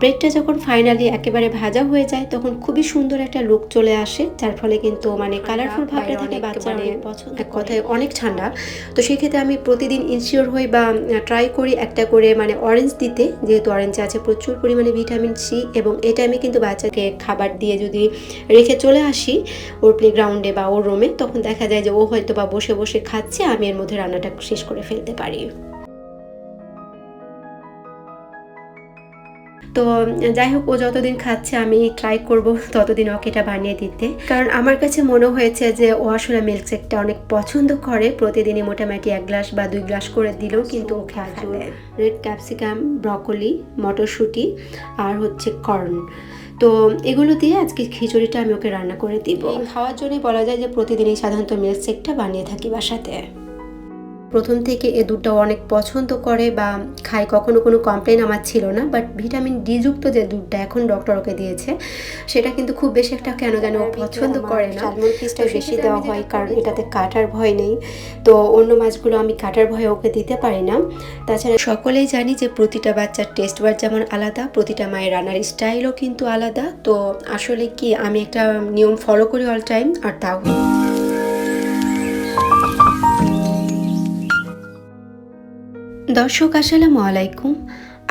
ব্রেডটা যখন ফাইনালি একেবারে ভাজা হয়ে যায় তখন খুবই সুন্দর একটা লুক চলে আসে যার ফলে কিন্তু মানে কালারফুল ভাবটা থাকে বাচ্চা মানে পছন্দ এক কথায় অনেক ঠান্ডা। তো সেক্ষেত্রে আমি প্রতিদিন ইনশিওর হই বা ট্রাই করি একটা করে মানে অরেঞ্জ দিতে যেহেতু অরেঞ্জে আছে প্রচুর পরিমাণে ভিটামিন সি এবং এটা আমি কিন্তু বাচ্চাকে খাবার দিয়ে যদি রেখে চলে আসি ওর প্লেগ্রাউন্ডে বা ওর রুমে তখন দেখা যায় যে ও হয়তো বা বসে বসে খাচ্ছে আমি এর মধ্যে রান্নাটা শেষ করে ফেলতে পারি। তো যাই হোক ও যতদিন খাচ্ছে আমি ট্রাই করব ততদিন ওকে এটা বানিয়ে দিতে। কারণ আমার কাছে মনে হয়েছে যে ও আসলে মিল্কশেকটা অনেক পছন্দ করে। প্রতিদিনই মোটামুটি এক গ্লাস বা দুই গ্লাস করে দিলেও কিন্তু ও খেয়ে। রেড ক্যাপসিকাম ব্রকলি মটরশুঁটি আর হচ্ছে কর্ন তো এগুলো দিয়ে আজকে খিচুড়িটা আমি ওকে রান্না করে দিব। খাওয়ার জন্যই বলা যায় যে প্রতিদিনই সাধারণত মিল্কশেকটা বানিয়ে থাকি বাসাতে। প্রথম থেকে এ দুধটা অনেক পছন্দ করে বা খায় কখনো কোনো কমপ্লেন আমার ছিল না বাট ভিটামিন ডি যুক্ত যে দুধটা এখন ডক্টর ওকে দিয়েছে সেটা কিন্তু খুব বেশি একটা কেন কেন ও পছন্দ করে না। সালমন পিসটা বেশি দেওয়া হয় কারণ এটাতে কাটার ভয় নেই। তো অন্য মাছগুলো আমি কাটার ভয়ে ওকে দিতে পারি না। তাছাড়া সকলেই জানি যে প্রতিটা বাচ্চার টেস্ট বার যেমন আলাদা প্রতিটা মায়ের রান্নার স্টাইলও কিন্তু আলাদা। তো আসলে কি আমি একটা নিয়ম ফলো করি অল টাইম আর তাও দর্শক, আসসালামু আলাইকুম।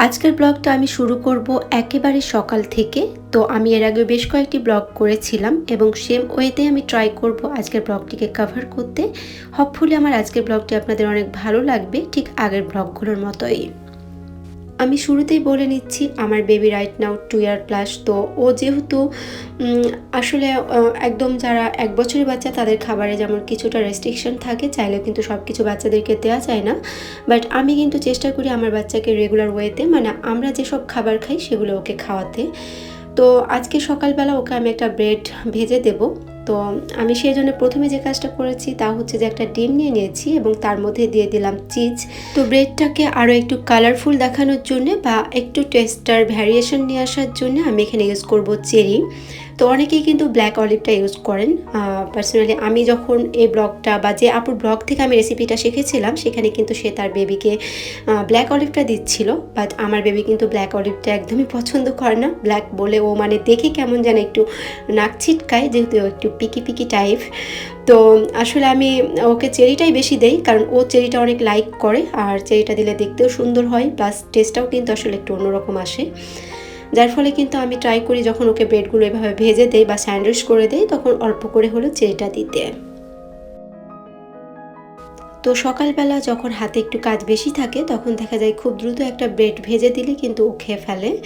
আজকের ব্লগটা আমি শুরু করব একেবারে সকাল থেকে। তো আমি এর আগে বেশ কয়েকটি ব্লগ করেছিলাম এবং সেম ওয়েতে আমি ট্রাই করব আজকের ব্লগটিকে কভার করতে। হপফুলি আমার আজকের ব্লগটি আপনাদের অনেক ভালো লাগবে, ঠিক আগের ব্লগগুলোর মতোই। আমি শুরুতেই বলে নিচ্ছি, আমার baby right now two year plus তো ও যেহেতু আসলে একদম যারা এক বছরের বাচ্চা, তাদের খাবারে যেমন কিছুটা রেস্ট্রিকশন থাকে, চাইলেও কিন্তু সব কিছু বাচ্চাদেরকে দেওয়া যায় না। বাট আমি কিন্তু চেষ্টা করি আমার বাচ্চাকে রেগুলার ওয়েতে মানে আমরা যেসব খাবার খাই, সেগুলো ওকে খাওয়াতে। তো আজকে সকালবেলা ওকে আমি একটা ব্রেড ভেজে দেবো। তো আমি সেই জন্য প্রথমে যে কাজটা করেছি তা হচ্ছে যে একটা ডিম নিয়ে নিয়েছি এবং তার মধ্যে দিয়ে দিলাম চিজ। তো ব্রেডটাকে আরও একটু কালারফুল দেখানোর জন্য বা একটু টেস্টার ভ্যারিয়েশন নিয়ে আসার জন্য আমি এখানে ইউজ করব চেরি। তো অনেকেই কিন্তু ব্ল্যাক অলিভটা ইউজ করেন। পার্সোনালি আমি যখন এই ব্লগটা বা যে আপুর ব্লগ থেকে আমি রেসিপিটা শিখেছিলাম, সেখানে কিন্তু সে তার বেবিকে ব্ল্যাক অলিভটা দিচ্ছিল। বাট আমার বেবি কিন্তু ব্ল্যাক অলিভটা একদমই পছন্দ করে না। ব্ল্যাক বলে ও মানে দেখে কেমন যেন একটু নাক ছিটকায়, যেহেতু একটু পিকি পিকি টাইপ তো আসলে আমি ওকে চেরিটাই বেশি দেই, কারণ ও চেরিটা অনেক লাইক করে। আর চেরিটা দিলে দেখতেও সুন্দর হয় প্লাস টেস্টটাও কিন্তু আসলে একটু অন্যরকম আসে। যার ফলে কিন্তু আমি ট্রাই করি যখন ওকে ব্রেডগুলো এভাবে ভেজে দেই বা স্যান্ডউইচ করে দেই, তখন অল্প করে হলেও চেরিটা দিতে। তো সকালবেলা যখন হাতে একটু কাজ বেশি থাকে, তখন দেখা যায় খুব দ্রুত একটা ব্রেড ভেজে দিলে কিন্তু ও খেয়ে ফেলে।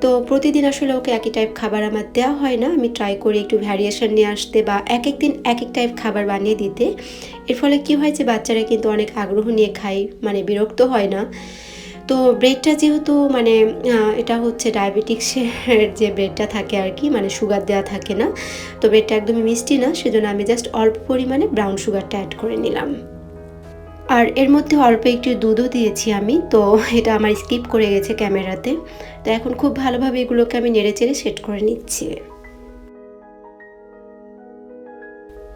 তো প্রতিদিন আসলে ওকে একই টাইপ খাবার আমার দেওয়া হয় না। আমি ট্রাই করি একটু ভ্যারিয়েশন নিয়ে আসতে বা এক এক দিন এক এক টাইপ খাবার বানিয়ে দিতে। এর ফলে কী হয় যে বাচ্চারা কিন্তু অনেক আগ্রহ নিয়ে খায় মানে বিরক্ত হয় না। তো ব্রেডটা যেহেতু মানে এটা হচ্ছে ডায়াবেটিক্সের যে ব্রেডটা থাকে আর কি মানে সুগার দেওয়া থাকে না, তো ব্রেডটা একদমই মিষ্টি না, সেজন্য আমি জাস্ট অল্প পরিমাণে ব্রাউন সুগারটা অ্যাড করে নিলাম। আর এর মধ্যে অল্প একটু দুধও দিয়েছি আমি, তো এটা আমার স্কিপ করে গেছে ক্যামেরাতে তো। এখন খুব ভালোভাবে এগুলোকে আমি নেড়ে চেড়ে সেট করে নিচ্ছি।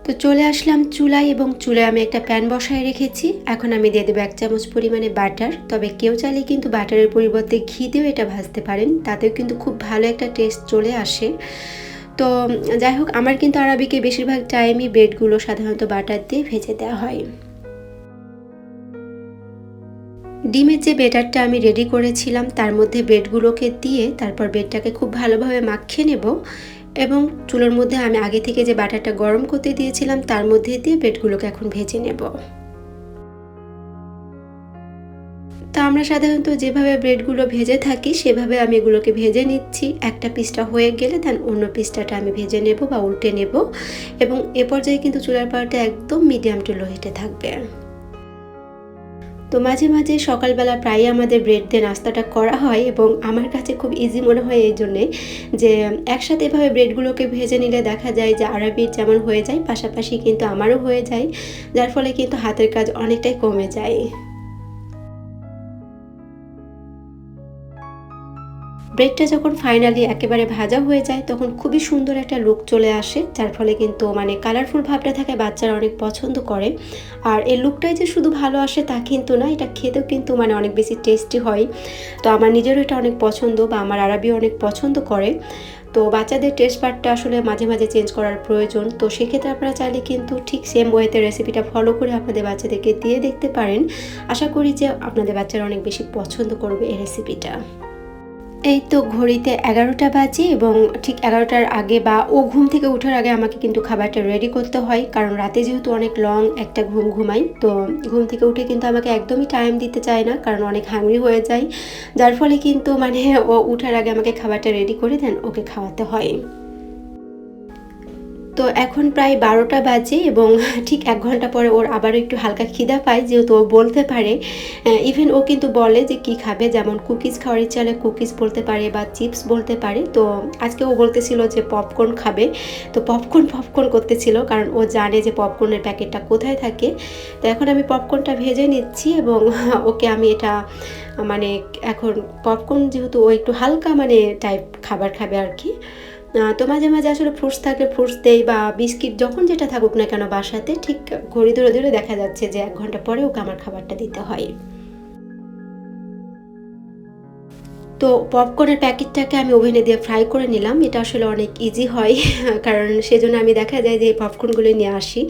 তো চলে আসলাম চুলায় এবং চুলায় আমি একটা প্যান বসায় রেখেছি। এখন আমি দিয়ে দেবো এক চামচ পরিমাণে বাটার। তবে কেউ চাইলে কিন্তু বাটারের পরিবর্তে ঘি দিয়েও এটা ভাজতে পারেন। তাতেও কিন্তু খুব ভালো একটা টেস্ট চলে আসে। তো যাই হোক, আমার কিন্তু আরবিকে বেশিরভাগ টাইমই ব্রেডগুলো সাধারণত বাটার দিয়ে ভেজে দেওয়া হয়। ডিমের যে বেটারটা আমি রেডি করেছিলাম, তার মধ্যে ব্রেডগুলোকে দিয়ে তারপর ব্রেডটাকে খুব ভালোভাবে মাখিয়ে নেব। এবং চুলোর মধ্যে আমি আগে থেকে যে বাটারটা গরম করতে দিয়েছিলাম, তার মধ্যে দিয়ে ব্রেডগুলোকে এখন ভেজে নেব। তা আমরা সাধারণত যেভাবে ব্রেডগুলো ভেজে থাকি, সেভাবে আমি এগুলোকে ভেজে নিচ্ছি। একটা পিসটা হয়ে গেলে দেন অন্য পিসটাটা আমি ভেজে নেব বা উল্টে নেব। এবং এ পর্যায়ে কিন্তু চুলার পাওয়াটা একদম মিডিয়াম টু লো হিটে থাকবে। তো মাঝে মাঝে সকালবেলা প্রায়ই আমাদের ব্রেড দিয়ে নাস্তাটা করা হয় এবং আমার কাছে খুব ইজি মনে হয় এই জন্যে যে একসাথে এভাবে ব্রেডগুলোকে ভেজে নিলে দেখা যায় যে আরবির যেমন হয়ে যায়, পাশাপাশি কিন্তু আমারও হয়ে যায়, যার ফলে কিন্তু হাতের কাজ অনেকটাই কমে যায়। ব্রেডটা যখন ফাইনালি একেবারে ভাজা হয়ে যায়, তখন খুবই সুন্দর একটা লুক চলে আসে, যার ফলে কিন্তু মানে কালারফুল ভাবটা থাকে, বাচ্চারা অনেক পছন্দ করে। আর এই লুকটাই যে শুধু ভালো আসে তা কিন্তু না, এটা খেতেও কিন্তু মানে অনেক বেশি টেস্টি হয়। তো আমার নিজেরও এটা অনেক পছন্দ বা আমার আরবিও অনেক পছন্দ করে। তো বাচ্চাদের টেস্ট পার্টটা আসলে মাঝে মাঝে চেঞ্জ করার প্রয়োজন। তো সেক্ষেত্রে আপনারা চাইলে কিন্তু ঠিক সেম ওয়েতে রেসিপিটা ফলো করে আপনাদের বাচ্চাদেরকে দিয়ে দেখতে পারেন। আশা করি যে আপনাদের বাচ্চারা অনেক বেশি পছন্দ করবে এই রেসিপিটা এই তো ঘড়িতে এগারোটা বাজে এবং ঠিক এগারোটার আগে বা ও ঘুম থেকে ওঠার আগে আমাকে কিন্তু খাবারটা রেডি করতে হয়, কারণ রাতে যেহেতু অনেক লং একটা ঘুম ঘুমাই, তো ঘুম থেকে উঠে কিন্তু আমাকে একদমই টাইম দিতে চায় না, কারণ অনেক হাংরি হয়ে যায়। যার ফলে কিন্তু মানে ও উঠার আগে আমাকে খাবারটা রেডি করে দেন, ওকে খাওয়াতে হয়। তো এখন প্রায় বারোটা বাজে এবং ঠিক এক ঘণ্টা পরে ওর আবারও একটু হালকা খিদা পায়, যেহেতু ও বলতে পারে। ইভেন ও কিন্তু বলে যে কি খাবে, যেমন কুকিজ খাওয়ার ইচ্ছা হলে কুকিজ বলতে পারে বা চিপস বলতে পারে। তো আজকে ও বলতেছিল যে পপকর্ন খাবে। তো পপকর্ন পপকর্ন করতেছিল, কারণ ও জানে যে পপকর্নের প্যাকেটটা কোথায় থাকে। তো এখন আমি পপকর্নটা ভেজে নিচ্ছি এবং ওকে আমি এটা মানে এখন পপকর্ন যেহেতু ও একটু হালকা মানে টাইপ খাবার খাবে আর কি। তো মাঝে মাঝে আসলে ফ্রুটস থাকলে ফ্রুটস দেই বা বিস্কিট যখন যেটা থাকুক না কেন বাসাতে, ঠিক ঘড়ি ধরে ধরে দেখা যাচ্ছে যে এক ঘণ্টা পরে ওকে আমার খাবারটা দিতে হয়। তো পপকর্নের প্যাকেটটাকে আমি ওভেনে দিয়ে ফ্রাই করে নিলাম। এটা আসলে অনেক ইজি হয়, কারণ সেজন্য আমি দেখা যায় যে এই পপকর্নগুলো নিয়ে আসি।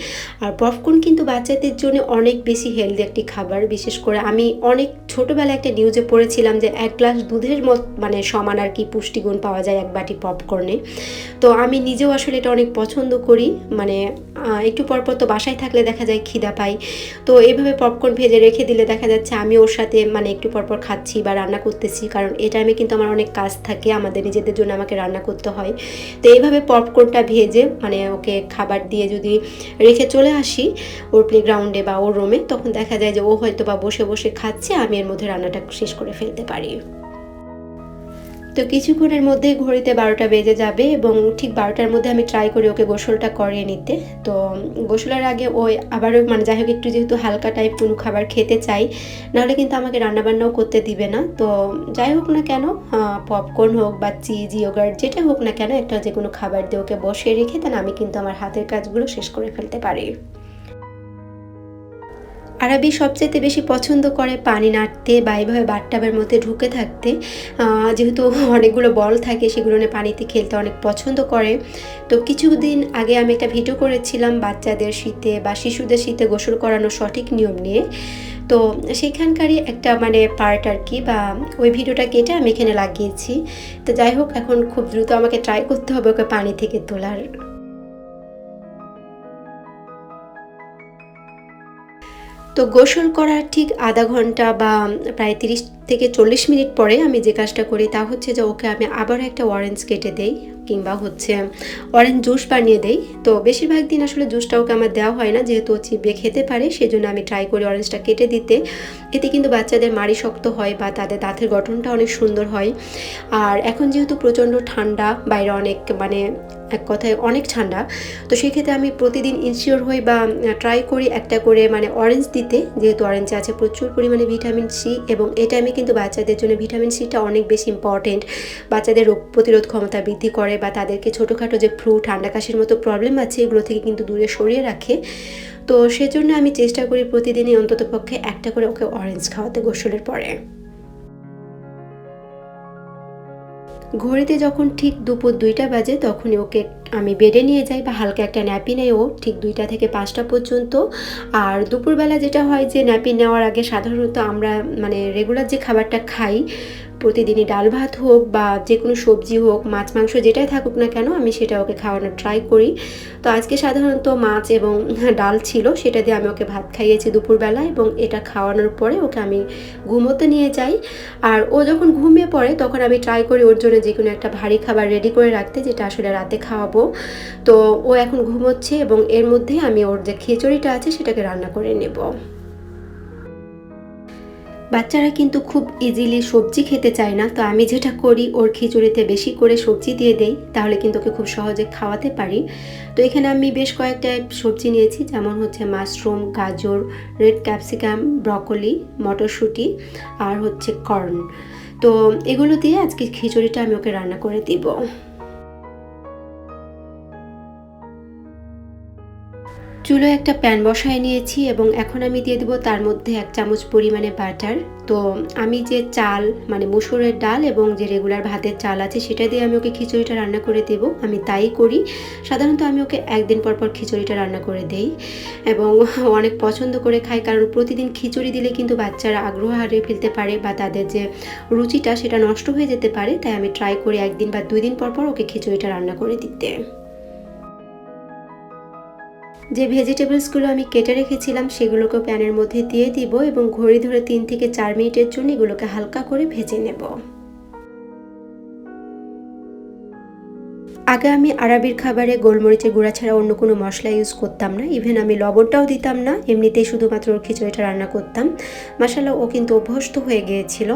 আর পপকর্ন কিন্তু বাচ্চাদের জন্য অনেক বেশি হেলদি একটি খাবার। বিশেষ করে আমি অনেক ছোটোবেলায় একটা নিউজে পড়েছিলাম যে এক গ্লাস দুধের মত মানে সমান আর কি পুষ্টিগুণ পাওয়া যায় এক বাটি পপকর্নে তো আমি নিজেও আসলে এটা অনেক পছন্দ করি। মানে একটু পরপর তো বাসায় থাকলে দেখা যায় খিদা পাই তো এইভাবে পপকর্ন ভেজে রেখে দিলে দেখা যাচ্ছে আমি ওর সাথে মানে একটু পরপর খাচ্ছি বা রান্না করতেছি, কারণ এই টাইমে কিন্তু আমার অনেক কাজ থাকে, আমাদের নিজেদের জন্য আমাকে রান্না করতে হয়। তো এইভাবে পপকর্নটা ভেজে মানে ওকে খাবার দিয়ে যদি রেখে চলে আসি ওর প্লেগ্রাউন্ডে বা ওর রুমে তখন দেখা যায় যে ও হয়তো বা বসে বসে খাচ্ছে, আমি এর মধ্যে রান্নাটা শেষ করে ফেলতে পারি। তো কিছুক্ষণের মধ্যে ঘড়িতে বারোটা বেজে যাবে এবং ঠিক বারোটার মধ্যে আমি ট্রাই করি ওকে গোসলটা করিয়ে নিতে। তো গোসলের আগে ওই আবারও মানে যাই হোক একটু যেহেতু হালকা টাইপ কোনো খাবার খেতে চাই, নাহলে কিন্তু আমাকে রান্নাবান্নাও করতে দিবে না। তো যাই হোক না কেন পপকর্ন হোক বা চিজ ইয়োগার্ট যেটা হোক না কেন একটা যে কোনো খাবার দিয়ে ওকে বসিয়ে রেখে দেন, আমি কিন্তু আমার হাতের কাজগুলো শেষ করে ফেলতে পারি। আরবি সবচেয়ে বেশি পছন্দ করে পানি নাড়তে বা এইভাবে বাটটাবের মধ্যে ঢুকে থাকতে যেহেতু অনেকগুলো বল থাকে সেগুলো নিয়ে পানিতে খেলতে অনেক পছন্দ করে। তো কিছুদিন আগে আমি একটা ভিডিও করেছিলাম বাচ্চাদের শীতে বা শিশুদের শীতে গোসল করানোর সঠিক নিয়ম নিয়ে। তো সেখানকারই একটা মানে পার্ট আর কি বা ওই ভিডিওটা কেটে আমি এখানে লাগিয়েছি। তো যাই হোক, এখন খুব দ্রুত আমাকে ট্রাই করতে হবে ওকে পানি থেকে তোলার। তো গোসল করার ঠিক আধা ঘণ্টা বা প্রায় তিরিশ থেকে চল্লিশ মিনিট পরে আমি যে কাজটা করি তা হচ্ছে যে ওকে আমি আবার একটা অরেঞ্জ কেটে দেই। কিংবা হচ্ছে অরেঞ্জ জুস বানিয়ে দেই। তো বেশিরভাগ দিন আসলে জুসটা ওকে আমার দেওয়া হয় না, যেহেতু ও চিবিয়ে খেতে পারে, সেজন্য আমি ট্রাই করি অরেঞ্জটা কেটে দিতে। এতে কিন্তু বাচ্চাদের মাড়ি শক্ত হয় বা তাদের দাঁতের গঠনটা অনেক সুন্দর হয়। আর এখন যেহেতু প্রচণ্ড ঠান্ডা, বাইরে অনেক মানে এক কথায় অনেক ঠান্ডা, তো সেক্ষেত্রে আমি প্রতিদিন ইনশিওর হই বা ট্রাই করি একটা করে মানে অরেঞ্জ দিতে, যেহেতু অরেঞ্জে আছে প্রচুর পরিমাণে ভিটামিন সি এবং এটা আমি কিন্তু বাচ্চাদের জন্য ভিটামিন সিটা অনেক বেশি ইম্পর্টেন্ট বাচ্চাদের রোগ প্রতিরোধ ক্ষমতা বৃদ্ধি করে বা তাদেরকে ছোটোখাটো যে ফ্লু, ঠান্ডা কাশির মতো প্রবলেম আছে, এগুলো থেকে কিন্তু দূরে সরিয়ে রাখে। তো সেজন্য আমি চেষ্টা করি প্রতিদিনই অন্ততপক্ষে একটা করে ওকে অরেঞ্জ খাওয়াতে গোসলের পরে। ঘড়িতে যখন ঠিক দুপুর দুইটা বাজে, তখনই ওকে আমি বেডে নিয়ে যাই বা হালকা একটা ন্যাপি নেয় ও, ঠিক দুইটা থেকে পাঁচটা পর্যন্ত। আর দুপুরবেলা যেটা হয় যে ন্যাপি নেওয়ার আগে সাধারণত আমরা মানে রেগুলার যে খাবারটা খাই প্রতিদিনই ডাল ভাত হোক বা যে কোনো সবজি হোক, মাছ, মাংস যেটাই থাকুক না কেন আমি সেটা ওকে খাওয়ানোর ট্রাই করি। তো আজকে সাধারণত মাছ এবং ডাল ছিল, সেটা দিয়ে আমি ওকে ভাত খাইয়েছি দুপুরবেলা এবং এটা খাওয়ানোর পরে ওকে আমি ঘুমোতে নিয়ে যাই। আর ও যখন ঘুমিয়ে পড়ে, তখন আমি ট্রাই করি ওর জন্য যে কোনো একটা ভারী খাবার রেডি করে রাখতে, যেটা আসলে রাতে খাওয়াবো। তো ও এখন ঘুমোচ্ছে এবং এর মধ্যে আমি ওর যে খিচুড়িটা আছে, সেটাকে রান্না করে নেব। বাচ্চারা কিন্তু খুব ইজিলি সবজি খেতে চায় না, তো আমি যেটা করি, ওর খিচুড়িতে বেশি করে সবজি দিয়ে দেই, তাহলে কিন্তু ওকে খুব সহজে খাওয়াতে পারি। তো এখানে আমি বেশ কয়েকটা সবজি নিয়েছি, যেমন হচ্ছে মাশরুম, গাজর রেড ক্যাপসিকাম ব্রকলি মটরশুঁটি আর হচ্ছে কর্ন তো এগুলো দিয়ে আজকে খিচুড়িটা আমি ওকে রান্না করে দিব। চুলো একটা প্যান বসায় নিয়েছি এবং এখন আমি দিয়ে দেবো তার মধ্যে এক চামচ পরিমাণে বাটার। তো আমি যে চাল মানে মুসুরের ডাল এবং যে রেগুলার ভাতের চাল আছে সেটা দিয়ে আমি ওকে খিচুড়িটা রান্না করে দেব। আমি তাই করি। সাধারণত আমি ওকে একদিন পর পর খিচুড়িটা রান্না করে দেই এবং অনেক পছন্দ করে খাই কারণ প্রতিদিন খিচুড়ি দিলে কিন্তু বাচ্চারা আগ্রহ হারিয়ে ফেলতে পারে বা তাদের যে রুচিটা সেটা নষ্ট হয়ে যেতে পারে। তাই আমি ট্রাই করি একদিন বা দুই দিন পর পর ওকে খিচুড়িটা রান্না করে দিতে। যে ভেজিটেবলসগুলো আমি কেটে রেখেছিলাম, সেগুলোকে প্যানের মধ্যে দিয়ে দিব এবং ঘড়ি ধরে তিন থেকে চার মিনিটের জন্য এগুলোকে হালকা করে ভেজে নেব। আগে আমি আরবির খাবারে গোলমরিচের গুঁড়া ছাড়া অন্য কোনো মশলা ইউজ করতাম না। ইভেন আমি লবণটাও দিতাম না। এমনিতেই শুধুমাত্র ওর খিচুড়িটা রান্না করতাম। মশালা ও কিন্তু অভ্যস্ত হয়ে গিয়েছিল।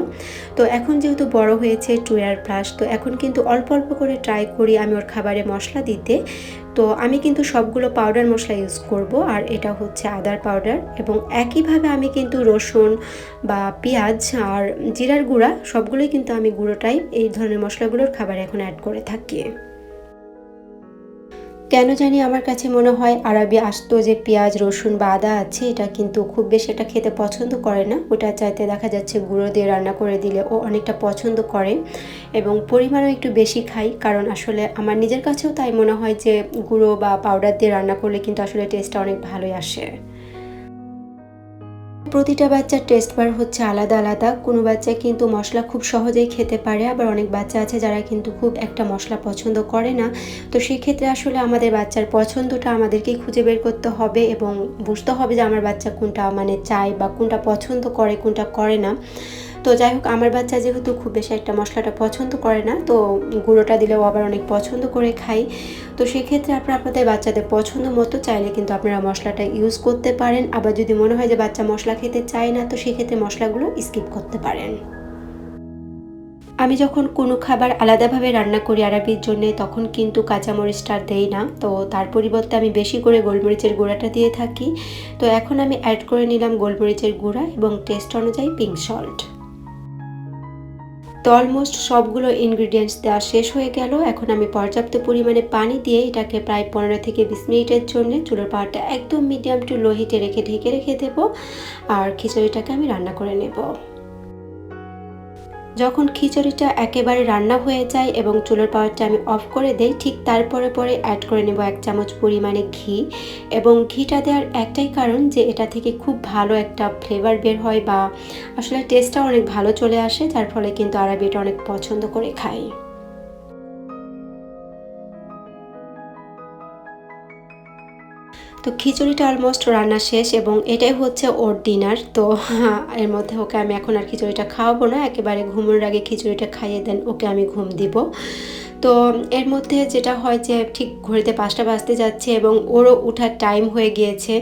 তো এখন যেহেতু বড় হয়েছে টু ইয়ার প্লাস তো এখন কিন্তু অল্প অল্প করে ট্রাই করি আমি ওর খাবারে মশলা দিতে। তো আমি কিন্তু সবগুলো পাউডার মশলা ইউজ করব, আর এটা হচ্ছে আদার পাউডার এবং একইভাবে আমি কিন্তু রসুন বা পেঁয়াজ আর জিরার গুঁড়া, সবগুলোই কিন্তু আমি গুঁড়োটাই এই ধরনের মশলাগুলোর খাবার এখন অ্যাড করে থাকি। কেন জানি আমার কাছে মনে হয় আরবি আসতো যে পেঁয়াজ, রসুন বা আদা আছে, এটা কিন্তু খুব বেশি এটা খেতে পছন্দ করে না। ওটা চাইতে দেখা যাচ্ছে গুঁড়ো দিয়ে রান্না করে দিলে ও অনেকটা পছন্দ করে এবং পরিমাণও একটু বেশি খাই কারণ আসলে আমার নিজের কাছেও তাই মনে হয় যে গুঁড়ো বা পাউডার দিয়ে রান্না করলে কিন্তু আসলে টেস্টটা অনেক ভালোই আসে। প্রতিটা বাচ্চার টেস্ট বার হচ্ছে আলাদা আলাদা। কোনো বাচ্চা কিন্তু মশলা খুব সহজেই খেতে পারে, আবার অনেক বাচ্চা আছে যারা কিন্তু খুব একটা মশলা পছন্দ করে না। তো সেক্ষেত্রে আসলে আমাদের বাচ্চার পছন্দটা আমাদেরকেই খুঁজে বের করতে হবে এবং বুঝতে হবে যে আমার বাচ্চা কোনটা মানে চায় বা কোনটা পছন্দ করে, কোনটা করে না। তো যাই হোক, আমার বাচ্চা যেহেতু খুব বেশি একটা মশলাটা পছন্দ করে না, তো গুঁড়োটা দিলেও আবার অনেক পছন্দ করে খাই। তো সেক্ষেত্রে আপনারা, আপনাদের বাচ্চাদের পছন্দ মতো চাইলে কিন্তু আপনারা মশলাটা ইউজ করতে পারেন। আবার যদি মনে হয় যে বাচ্চা মশলা খেতে চায় না, তো সেক্ষেত্রে মশলাগুলো স্কিপ করতে পারেন। আমি যখন কোনো খাবার আলাদাভাবে রান্না করি আরবির জন্য, তখন কিন্তু কাঁচামরিচটা দেই না। তো তার পরিবর্তে আমি বেশি করে গোলমরিচের গুঁড়াটা দিয়ে থাকি। তো এখন আমি অ্যাড করে নিলাম গোলমরিচের গুঁড়া এবং টেস্ট অনুযায়ী পিঙ্ক সল্ট তো অলমোস্ট সবগুলো ইনগ্রিডিয়েন্টস দেওয়া শেষ হয়ে গেল। এখন আমি পর্যাপ্ত পরিমাণে পানি দিয়ে এটাকে প্রায় পনেরো থেকে বিশ মিনিটের জন্য চুলোর পাওয়ারটা একদম মিডিয়াম টু লো হিটে রেখে ঢেকে রেখে দেবো। আর খিচুড়িটাকে আমি রান্না করে নেব। যখন খিচুড়িটা একেবারে রান্না হয়ে যায় এবং চুলোর পাওয়ারটা আমি অফ করে দেই, ঠিক তারপরে পরে অ্যাড করে নেব এক চামচ পরিমাণে ঘি। এবং ঘিটা দেওয়ার একটাই কারণ যে, এটা থেকে খুব ভালো একটা ফ্লেভার বের হয় বা আসলে টেস্টটা অনেক ভালো চলে আসে, যার ফলে কিন্তু আরবি এটা অনেক পছন্দ করে খাই। তো খিচুড়িটা অলমোস্ট রান্না শেষ এবং এটাই হচ্ছে ওর ডিনার তো এর মধ্যে ওকে আমি এখন আর খিচুড়িটা খাওয়াবো না, একেবারে ঘুমোর আগে খিচুড়িটা খাইয়ে দেন, ওকে আমি ঘুম দিব। তো এর মধ্যে যেটা হয় যে ঠিক ঘড়িতে পাঁচটা বাজতে যাচ্ছে এবং ওরও উঠার টাইম হয়ে গিয়েছে,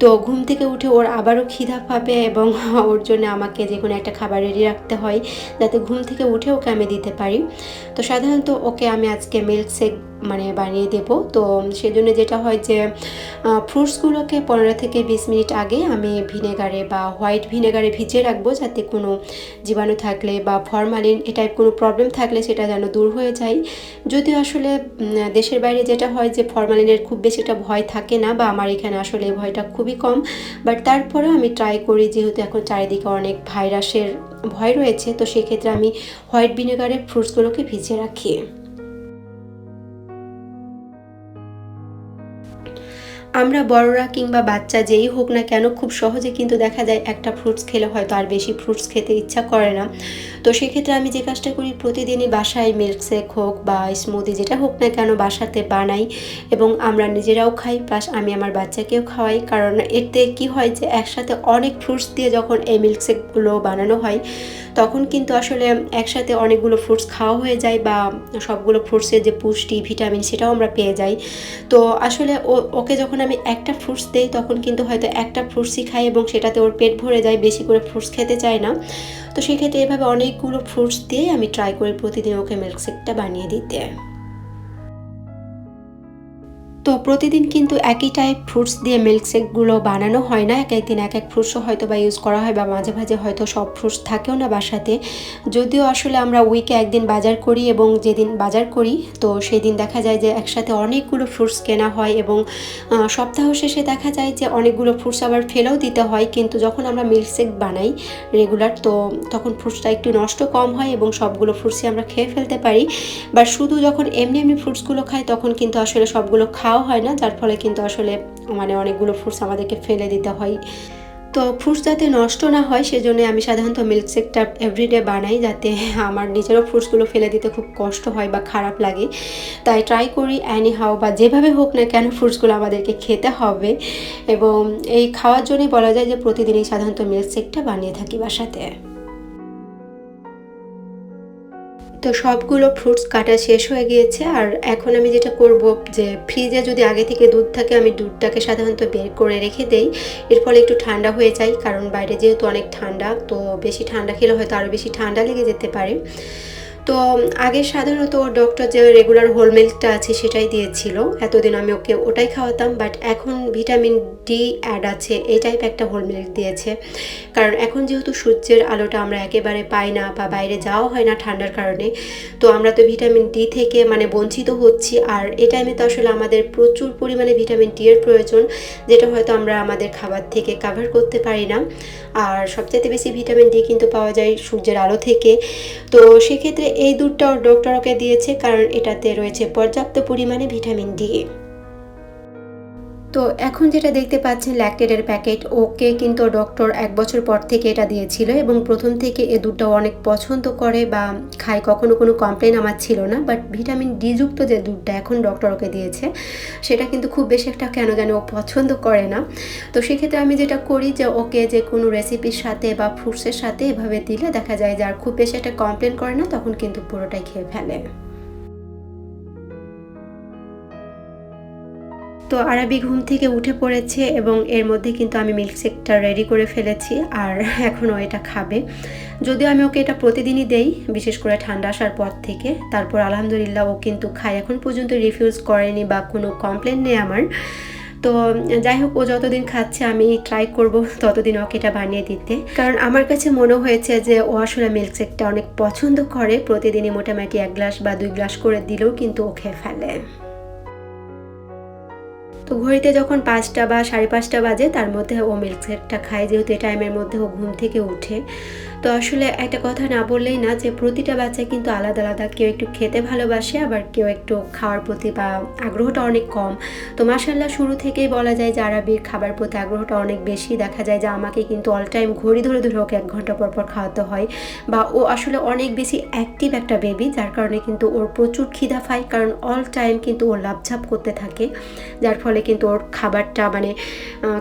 তো ঘুম থেকে উঠে ওর আবারও খিদা পাবে এবং ওর জন্য আমাকে যে কোনো একটা খাবার রেডি রাখতে হয়, যাতে ঘুম থেকে উঠে ওকে আমি দিতে পারি। তো সাধারণত ওকে আমি আজকে মিল্ক শেক মানে বানিয়ে দেব। তো সেজন্য যেটা হয় যে ফ্রুটসগুলোকে পনেরো থেকে বিশ মিনিট আগে আমি ভিনেগারে বা হোয়াইট ভিনেগারে ভিজিয়ে রাখব যাতে কোনো জীবাণু থাকলে বা ফরমালিন এ টাইপ কোনো প্রবলেম থাকলে সেটা যেন দূর হয়ে যায়। যদিও আসলে দেশের বাইরে যেটা হয় যে, ফরমালিনের খুব বেশি একটা ভয় থাকে না বা আমার এখানে আসলে ভয়টা খুবই কম। বাট তারপরেও আমি ট্রাই করি যেহেতু এখন চারিদিকে অনেক ভাইরাসের ভয় রয়েছে, তো সেক্ষেত্রে আমি হোয়াইট ভিনেগারে ফ্রুটসগুলোকে ভিজিয়ে রাখি। আমরা বড়রা কিংবা বাচ্চা যেই হোক না কেন খুব সহজে কিন্তু দেখা যায় একটা ফ্রুটস খেলে হয়তো আর বেশি ফ্রুটস খেতে ইচ্ছা করে না। তো সেক্ষেত্রে আমি যে কাজটা করি প্রতিদিনই বাসায় মিল্কশেক হোক বা স্মুদি যেটা হোক না কেন বাসাতে বানাই এবং আমরা নিজেরাও খাই প্লাস আমি আমার বাচ্চাকেও খাওয়াই। কারণ এতে কি হয় যে একসাথে অনেক ফ্রুটস দিয়ে যখন এই মিল্কশেকগুলো বানানো হয়, তখন কিন্তু আসলে একসাথে অনেকগুলো ফ্রুটস খাওয়া হয়ে যায় বা সবগুলো ফ্রুটসের যে পুষ্টি ভিটামিন সেটাও আমরা পেয়ে যাই। তো আসলে ও, ওকে যখন আমি একটা ফ্রুটস দেই, তখন কিন্তু হয়তো একটা ফ্রুটসই খাই এবং সেটাতে ওর পেট ভরে যায়, বেশি করে ফ্রুটস খেতে চায় না। তো সেক্ষেত্রে এভাবে অনেকগুলো ফ্রুটস দিয়ে আমি ট্রাই করি প্রতিদিন ওকে মিল্কশেকটা বানিয়ে দিতে। তো প্রতিদিন কিন্তু একই টাইপ ফ্রুটস দিয়ে মিল্কশেকগুলো বানানো হয় না। এক একদিন এক এক ফ্রুটসও হয়তো বা ইউজ করা হয় বা মাঝে মাঝে হয়তো সব ফ্রুটস থাকেও না বাসাতে। যদিও আসলে আমরা উইকে একদিন বাজার করি এবং যেদিন বাজার করি, তো সেই দিন দেখা যায় যে একসাথে অনেকগুলো ফ্রুটস কেনা হয় এবং সপ্তাহ শেষে দেখা যায় যে অনেকগুলো ফ্রুটস আবার ফেলেও দিতে হয়। কিন্তু যখন আমরা মিল্কশেক বানাই রেগুলার তো তখন ফ্রুটসটা একটু নষ্ট কম হয় এবং সবগুলো ফ্রুটসই আমরা খেয়ে ফেলতে পারি। বা শুধু যখন এমনি এমনি ফ্রুটসগুলো খাই, তখন কিন্তু আসলে সবগুলো খাওয়া হয় না, যার ফলে কিন্তু আসলে মানে অনেকগুলো ফ্রুটস আমাদেরকে ফেলে দিতে হয়। তো ফ্রুটস যাতে নষ্ট না হয়, সেজন্য আমি সাধারণত মিল্কশেকটা এভরিডে বানাই, যাতে আমার নিজেরও ফ্রুটসগুলো ফেলে দিতে খুব কষ্ট হয় বা খারাপ লাগে। তাই ট্রাই করি অ্যানি হাও বা যেভাবে হোক না কেন ফ্রুটসগুলো আমাদেরকে খেতে হবে। এবং এই খাওয়ার জন্যই বলা যায় যে প্রতিদিনই সাধারণত মিল্কশেকটা বানিয়ে থাকি বাসাতে। তো সবগুলো ফ্রুটস কাটা শেষ হয়ে গিয়েছে। আর এখন আমি যেটা করব যে ফ্রিজে যদি আগে থেকে দুধ থাকে, আমি দুধটাকে সাধারণত বের করে রেখে দেই। এর ফলে একটু ঠান্ডা হয়ে যায়, কারণ বাইরে যেহেতু অনেক ঠান্ডা, তো বেশি ঠান্ডা খেলে হয়তো আরও বেশি ঠান্ডা লেগে যেতে পারে। তো আগে সাধারণত ডক্টর যে রেগুলার হোল মিল্কটা আছে সেটাই দিয়েছিল। এতদিন আমি ওকে ওটাই খাওয়াতাম বাট এখন ভিটামিন ডি অ্যাড আছে, এই টাইপ একটা হোল মিল্ক দিয়েছে। কারণ এখন যেহেতু সূর্যের আলোটা আমরা একেবারে পাই না বা বাইরে যাওয়া হয় না ঠান্ডার কারণে, তো আমরা তো ভিটামিন ডি থেকে মানে বঞ্চিত হচ্ছি। আর এই টাইমে তো আসলে আমাদের প্রচুর পরিমাণে ভিটামিন ডি এর প্রয়োজন, যেটা হয়তো আমরা আমাদের খাবার থেকে কাভার করতে পারি না। আর সবচেয়ে বেশি ভিটামিন ডি কিন্তু পাওয়া যায় সূর্যের আলো থেকে। তো সেক্ষেত্রে এই দুধটাও ডক্টরকে দিয়েছে কারণ এটাতে রয়েছে পর্যাপ্ত পরিমাণে ভিটামিন ডি তো এখন যেটা দেখতে পাচ্ছেন ল্যাকটেডের প্যাকেট ওকে কিন্তু ডক্টর এক বছর পর থেকে এটা দিয়েছিল এবং প্রথম থেকে এ দুধটা অনেক পছন্দ করে বা খায়, কখনো কোনো কমপ্লেন আমার ছিল না বাট ভিটামিন ডি যুক্ত যে দুধটা এখন ডক্টর ওকে দিয়েছে, সেটা কিন্তু খুব বেশি একটা কেন জানি ও পছন্দ করে না। তো সেক্ষেত্রে আমি যেটা করি যে ওকে যে কোনো রেসিপির সাথে বা ফ্রুটসের সাথে এভাবে দিলে দেখা যায় যে আর খুব বেশি একটা কমপ্লেন করে না, তখন কিন্তু পুরোটাই খেয়ে ফেলে। তো আরবি ঘুম থেকে উঠে পড়েছে এবং এর মধ্যে কিন্তু আমি মিল্কশেকটা রেডি করে ফেলেছি আর এখনও এটা খাবে। যদিও আমি ওকে এটা প্রতিদিনই দেই, বিশেষ করে ঠান্ডা আসার পর থেকে। তারপর আলহামদুলিল্লাহ ও কিন্তু খায়। এখন পর্যন্ত রিফিউজ করেনি বা কোনো কমপ্লেন নেই আমার। তো যাই হোক, ও যতদিন খাচ্ছে আমি ট্রাই করব ততদিন ওকে এটা বানিয়ে দিতে। কারণ আমার কাছে মনে হয়েছে যে ও আসলে মিল্কশেকটা অনেক পছন্দ করে। প্রতিদিনই মোটামুটি এক গ্লাস বা দুই গ্লাস করে দিলেও কিন্তু ও খেয়ে ফেলে। তো ঘড়িতে যখন পাঁচটা বা সাড়ে পাঁচটা বাজে, তার মধ্যে ও মিল্কশেকটা খায়। যেহেতু এই টাইমের মধ্যে ও ঘুম থেকে উঠে। তো আসলে একটা কথা না বললেই না যে প্রতিটা বাচ্চা কিন্তু আলাদা আলাদা। কেউ একটু খেতে ভালোবাসে, আবার কেউ একটু খাওয়ার প্রতি বা আগ্রহটা অনেক কম। তো মাসাল্লাহ শুরু থেকেই বলা যায় যে আরবির খাবার প্রতি আগ্রহটা অনেক বেশি। দেখা যায় যে আমাকে কিন্তু অল টাইম ঘড়ি ধরে ধরে ওকে এক ঘণ্টা পর পর খাওয়াতে হয় বা ও আসলে অনেক বেশি অ্যাক্টিভ একটা বেবি যার কারণে কিন্তু ওর প্রচুর খিদা পায়, কারণ অল টাইম কিন্তু ও লাভঝাপ করতে থাকে। যার ফলে কিন্তু ওর খাবারটা মানে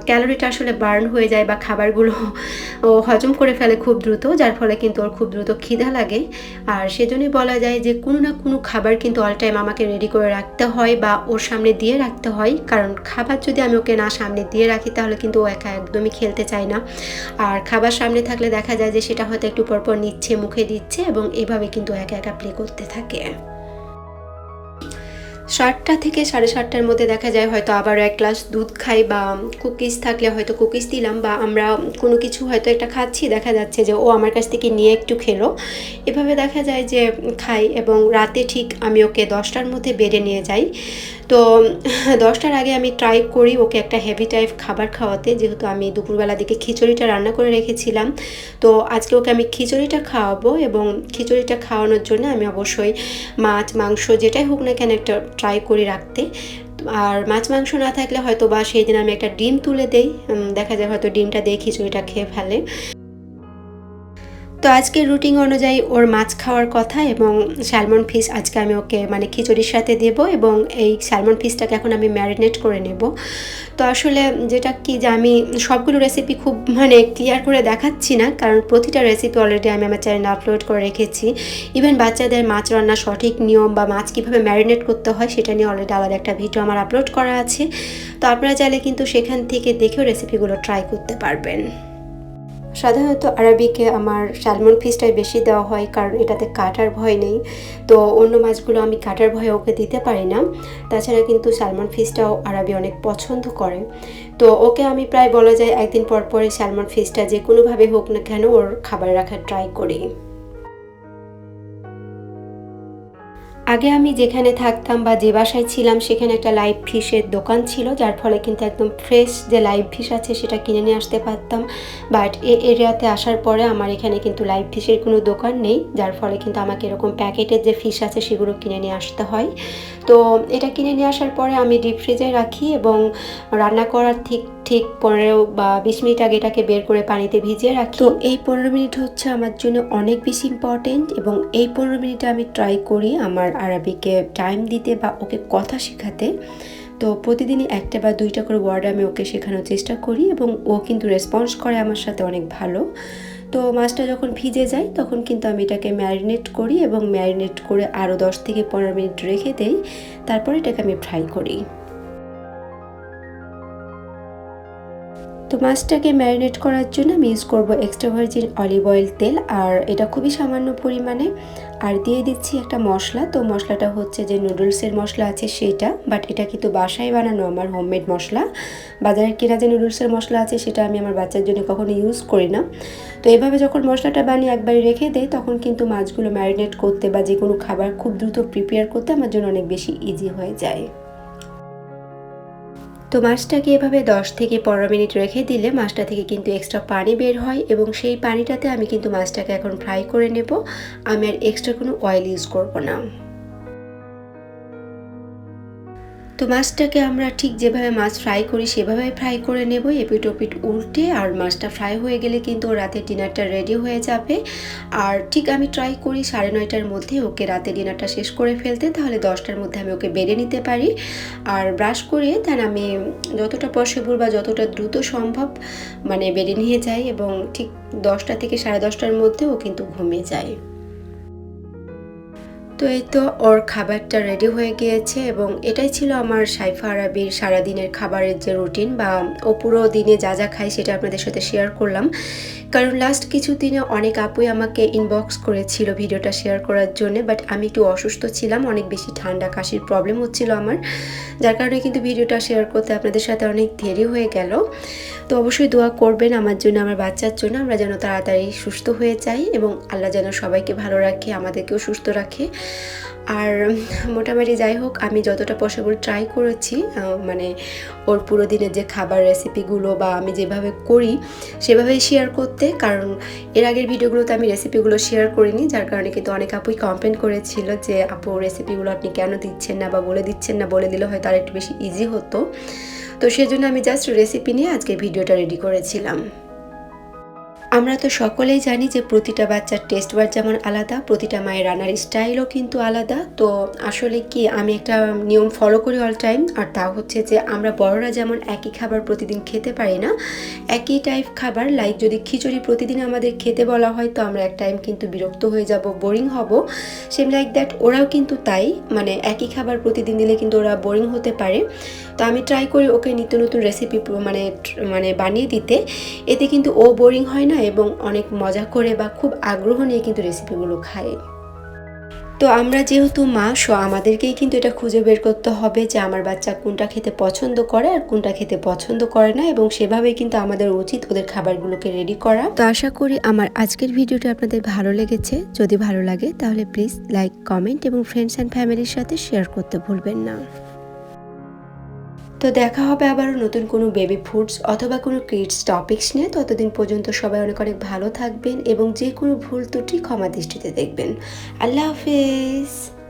ক্যালোরিটা আসলে বার্ন হয়ে যায় বা খাবারগুলো ও হজম করে ফেলে খুব দ্রুত। যার ফলে কিন্তু ওর খুব দ্রুত খিদা লাগে। আর সেজন্যই বলা যায় যে কোনো না কোনো খাবার কিন্তু অল টাইম আমাকে রেডি করে রাখতে হয় বা ওর সামনে দিয়ে রাখতে হয়। কারণ খাবার যদি আমি ওকে না সামনে দিয়ে রাখি, তাহলে কিন্তু ও একা একদমই খেলতে চায় না। আর খাবার সামনে থাকলে দেখা যায় যে সেটা হয়তো একটু পরপর নিচ্ছে, মুখে দিচ্ছে এবং এভাবে কিন্তু একা একা প্লে করতে থাকে। সাতটা থেকে সাড়ে সাতটার মধ্যে দেখা যায় হয়তো আবার এক গ্লাস দুধ খাই বা কুকিজ থাকলে হয়তো কুকিজ দিলাম বা আমরা কোনো কিছু হয়তো একটা খাচ্ছি, দেখা যাচ্ছে যে ও আমার কাছ থেকে নিয়ে একটু খেলো। এভাবে দেখা যায় যে খাই এবং রাতে ঠিক আমি ওকে দশটার মধ্যে বেডে নিয়ে যাই। তো দশটার আগে আমি ট্রাই করি ওকে একটা হেভি টাইপ খাবার খাওয়াতে। যেহেতু আমি দুপুরবেলা দিকে খিচুড়িটা রান্না করে রেখেছিলাম। তো আজকে ওকে আমি খিচুড়িটা খাওয়াবো এবং খিচুড়িটা খাওয়ানোর জন্য আমি অবশ্যই মাছ, মাংস যেটাই হোক না কেন একটা ট্রাই করি রাখতে। আর মাছ, মাংস না থাকলে হয়তো বা সেই দিন আমি একটা ডিম তুলে দেই। দেখা যায় হয়তো ডিমটা দিয়ে খিচুড়িটা খেয়ে ফেলে। তো আজকের রুটিন অনুযায়ী ওর মাছ খাওয়ার কথা এবং স্যালমন ফিস আজকে আমি ওকে মানে খিচুড়ির সাথে দেব এবং এই স্যালমন ফিসটাকে এখন আমি ম্যারিনেট করে নেব। তো আসলে যেটা কি যে আমি সবগুলো রেসিপি খুব মানে ক্লিয়ার করে দেখাচ্ছি না, কারণ প্রতিটা রেসিপি অলরেডি আমি আমার চ্যানেলে আপলোড করে রেখেছি। ইভেন বাচ্চাদের মাছ রান্নার সঠিক নিয়ম বা মাছ কীভাবে ম্যারিনেট করতে হয় সেটা নিয়ে অলরেডি আলাদা একটা ভিডিও আমার আপলোড করা আছে। তো আপনারা চাইলে কিন্তু সেখান থেকে দেখেও রেসিপিগুলো ট্রাই করতে পারবেন। সাধারণত আরবিকে আমার স্যালমন ফিশটাই বেশি দেওয়া হয়, কারণ এটাতে কাটার ভয় নেই। তো অন্য মাছগুলো আমি কাটার ভয়ে ওকে দিতে পারি না। তাছাড়া কিন্তু স্যালমন ফিশটাও আরবি অনেক পছন্দ করে। তো ওকে আমি প্রায় বলা যায় একদিন পর পরে স্যালমন ফিশটা যে কোনোভাবে হোক না কেন ওর খাবার রাখার ট্রাই করি। আগে আমি যেখানে থাকতাম বা যে বাসায় ছিলাম, সেখানে একটা লাইভ ফিশের দোকান ছিল, যার ফলে কিন্তু একদম ফ্রেশ যে লাইভ ফিশ আছে, সেটা কিনে নিয়ে আসতে পারতাম। বাট এ এরিয়াতে আসার পরে আমার এখানে কিন্তু লাইভ ফিশের কোনো দোকান নেই, যার ফলে কিন্তু আমাকে এরকম প্যাকেটের যে ফিশ আছে, সেগুলো কিনে নিয়ে আসতে হয়। তো এটা কিনে নিয়ে আসার পরে আমি ডিপ ফ্রিজে রাখি এবং রান্না করার ঠিক ঠিক পনেরো বা বিশ মিনিট আগে এটাকে বের করে পানিতে ভিজিয়ে রাখি। তো এই পনেরো মিনিট হচ্ছে আমার জন্য অনেক বেশি ইম্পর্টেন্ট এবং এই পনেরো মিনিটে আমি ট্রাই করি আমার আরবিকে টাইম দিতে বা ওকে কথা শেখাতে, তো প্রতিদিনই একটা বা দুইটা করে ওয়ার্ড আমি ওকে শেখানোর চেষ্টা করি এবং ও কিন্তু রেসপন্স করে আমার সাথে অনেক ভালো। তো মাছটা যখন ভিজে যায়, তখন কিন্তু আমি এটাকে ম্যারিনেট করি এবং ম্যারিনেট করে আরও দশ থেকে পনেরো মিনিট রেখে দেই, তারপরে এটাকে আমি ফ্রাই করি। তো মাছটাকে ম্যারিনেট করার জন্য আমি ইউজ করব এক্সট্রা ভার্জিন অলিভ অয়েল তেল, আর এটা খুবই সামান্য পরিমাণে। আর দিয়ে দিচ্ছি একটা মশলা, তো মশলাটা হচ্ছে যে নুডলসের মশলা আছে সেইটা বাট এটা কিন্তু বাসায় বানানো আমার হোমমেড মশলা। বাজারের কেনা যে নুডলসের মশলা আছে সেটা আমি আমার বাচ্চার জন্য কখনো ইউজ করি না। তো এভাবে যখন মশলাটা বানিয়ে একবারে রেখে দেয় তখন কিন্তু মাছগুলো ম্যারিনেট করতে বা যে কোনো খাবার খুব দ্রুত প্রিপেয়ার করতে আমার জন্য অনেক বেশি ইজি হয়ে যায়। তো মাছটাকে এভাবে 10 থেকে পনেরো মিনিট রেখে দিলে মাছটা থেকে কিন্তু এক্সট্রা পানি বের হয় এবং সেই পানিটাতে আমি কিন্তু মাছটাকে এখন ফ্রাই করে নেব। আমি আর এক্সট্রা কোনো অয়েল ইউজ করব না। তো মাছটাকে আমরা ঠিক যেভাবে মাছ ফ্রাই করি, সেভাবে ফ্রাই করে নেব। এপিট ওপিট উল্টে আর মাছটা ফ্রাই হয়ে গেলে কিন্তু রাতের ডিনারটা রেডি হয়ে যাবে। আর ঠিক আমি ট্রাই করি সাড়ে নয়টার মধ্যে ওকে রাতে ডিনারটা শেষ করে ফেলতে, তাহলে দশটার মধ্যে আমি ওকে বেড়ে নিতে পারি। আর ব্রাশ করে তার আমি যতটা পসিবল বা যতটা দ্রুত সম্ভব মানে বেড়ে নিয়ে যাই এবং ঠিক দশটা থেকে সাড়ে দশটার মধ্যে ও কিন্তু ঘুমিয়ে যায়। তো এই তো ওর খাবারটা রেডি হয়ে গিয়েছে এবং এটাই ছিল আমার সাইফা আরবির সারাদিনের খাবারের যে রুটিন বা ও পুরো দিনে যা যা খায় সেটা আপনাদের সাথে শেয়ার করলাম। কারণ লাস্ট কিছু দিনে অনেক আপুই আমাকে ইনবক্স করেছিল ভিডিওটা শেয়ার করার জন্য বাট আমি একটু অসুস্থ ছিলাম, অনেক বেশি ঠান্ডা, কাশির প্রবলেম হচ্ছিল আমার। যার কারণে কিন্তু ভিডিওটা শেয়ার করতে আপনাদের সাথে অনেক দেরি হয়ে গেল। তো অবশ্যই দোয়া করবেন আমার জন্য, আমার বাচ্চার জন্য। আমরা যেন তাড়াতাড়ি সুস্থ হয়ে যাই এবং আল্লাহ যেন সবাইকে ভালো রাখে, আমাদেরকেও সুস্থ রাখে। আর মোটামুটি যাই হোক, আমি যতটা পসিবল ট্রাই করেছি মানে ওর পুরো দিনের যে খাবার রেসিপিগুলো বা আমি যেভাবে করি, সেভাবেই শেয়ার করতে। কারণ এর আগের ভিডিওগুলোতে আমি রেসিপিগুলো শেয়ার করিনি, যার কারণে কিন্তু অনেক আপুই কমপ্লেন করেছিল যে, আপু রেসিপিগুলো আপনি কেন দিচ্ছেন না বা বলে দিচ্ছেন না? বলে দিলে হয়তো আর একটু বেশি ইজি হতো। তো সেজন্য আমি জাস্ট রেসিপি নিয়ে আজকে ভিডিওটা রেডি করেছিলাম। আমরা তো সকলেই জানি যে প্রতিটা বাচ্চার টেস্ট বার যেমন আলাদা, প্রতিটা মায়ের রান্নার স্টাইলও কিন্তু আলাদা। তো আসলে কি আমি একটা নিয়ম ফলো করি অল টাইম আর তা হচ্ছে যে আমরা বড়রা যেমন একই খাবার প্রতিদিন খেতে পারি না, একই টাইপ খাবার লাইক যদি খিচুড়ি প্রতিদিন আমাদের খেতে বলা হয়, তো আমরা এক টাইম কিন্তু বিরক্ত হয়ে যাব বোরিং হব। সেম লাইক দ্যাট ওরাও কিন্তু তাই মানে একই খাবার প্রতিদিন দিলে কিন্তু ওরা বোরিং হতে পারে। তো আমি ট্রাই করি ওকে নিত্য নতুন রেসিপি মানে মানে বানিয়ে দিতে। এতে কিন্তু ও বোরিং হয় না এবং অনেক মজা করে বা খুব আগ্রহ নিয়ে কিন্তু রেসিপিগুলো খায়। তো আমরা যেহেতু মা সো আমাদেরকেই কিন্তু এটা খুঁজে বের করতে হবে যে আমার বাচ্চা কোনটা খেতে পছন্দ করে আর কোনটা খেতে পছন্দ করে না এবং সেভাবেই কিন্তু আমাদের উচিত ওদের খাবারগুলোকে রেডি করা। তো আশা করি আমার আজকের ভিডিওটি আপনাদের ভালো লেগেছে। যদি ভালো লাগে তাহলে প্লিজ লাইক কমেন্ট এবং ফ্রেন্ডস অ্যান্ড ফ্যামিলির সাথে শেয়ার করতে ভুলবেন না। তো দেখা হবে আবারও নতুন কোনো বেবি ফুডস অথবা কোনো কিডস টপিক্স নিয়ে। ততদিন পর্যন্ত সবাই অনেক অনেক ভালো থাকবেন এবং যে কোনো ভুল ত্রুটি ক্ষমা দৃষ্টিতে দেখবেন। আল্লাহ হাফেজ।